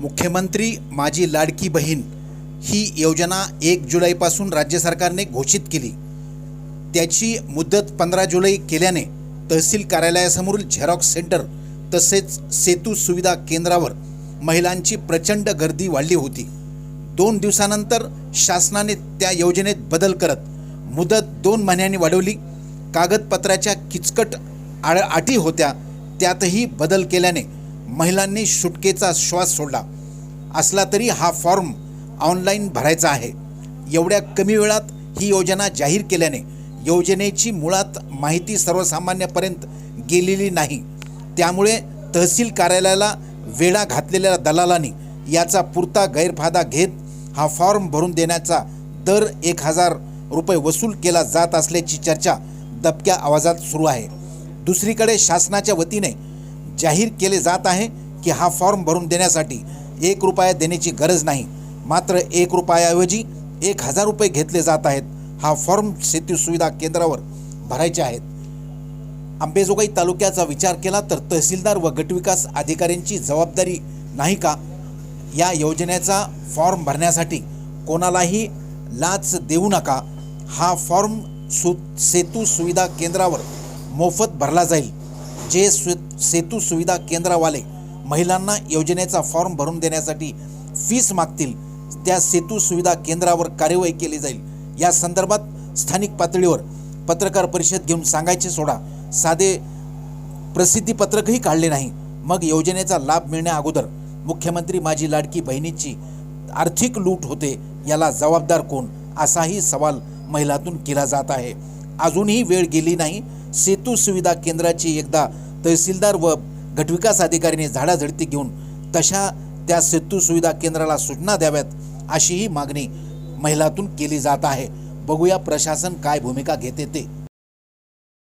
मुख्यमंत्री माझी लाडकी बहीण ही योजना एक जुलैपासून राज्य सरकारने घोषित केली. त्याची मुदत पंधरा जुलै केल्याने तहसील कार्यालयासमोरील झेरॉक्स सेंटर तसेच सेतू सुविधा केंद्रावर महिलांची प्रचंड गर्दी वाढली होती. दोन दिवसानंतर शासनाने त्या योजनेत बदल करत मुदत दोन महिन्यांनी वाढवली. कागदपत्राच्या किचकट आळ अटी होत्या त्यातही बदल केल्याने महिलांनी सुटकेचा श्वास सोडला. असला तरी हा फॉर्म ऑनलाईन भरायचा आहे. एवढ्या कमी वेळात ही योजना जाहीर केल्याने योजनेची मुळात माहिती सर्वसामान्यापर्यंत गेलेली नाही. त्यामुळे तहसील कार्यालयाला वेढा घातलेल्या दलालांनी याचा पुरता गैरफायदा घेत हा फॉर्म भरून देण्याचा दर एक हजार रुपये वसूल केला जात असल्याची चर्चा दबक्या आवाजात सुरू आहे. दुसरीकडे शासनाच्या वतीने जाहीर केले जात आहे की हा फॉर्म भरून देण्यासाठी एक रुपया देण्याची गरज नाही. मात्र एक रुपयाऐवजी एक हजार रुपये घेतले जात आहेत. हा फॉर्म सेतू सुविधा केंद्रावर भरायचे आहेत. अंबेजोगाई तालुक्याचा विचार केला तर तहसीलदार व गटविकास अधिकाऱ्यांची जबाबदारी नाही का? या योजनेचा फॉर्म भरण्यासाठी कोणालाही लाच देऊ नका. हा फॉर्म सु सेतू सुविधा केंद्रावर मोफत भरला जाईल. जे सेतू सुविधा केंद्रावाले महिलांना योजनेचा फॉर्म भरून देण्यासाठी फीस मागतील त्या सेतू सुविधा केंद्रावर कार्यवाही केली जाईल. या संदर्भात स्थानिक पातळीवर पत्रकार परिषद घेऊन सांगायचे सोडा. साधे प्रसिद्धीपत्रकही काढले नाही. मग योजनेचा लाभ मिळण्या अगोदर मुख्यमंत्री माझी लाडकी बहिणीची आर्थिक लूट होते याला जबाबदार कोण? असाही सवाल महिलातून केला जात आहे. अजूनही वेळ गेली नाही. सेतू सुविधा केंद्राची एकदा तहसीलदार व गटविकास अधिकाऱ्याने झाडाझडती घेऊन तशा त्या सेतू सुविधा केंद्राला सूचना द्याव्यात अशीही मागणी महिलातून केली जात आहे. बघूया प्रशासन काय भूमिका घेते ते.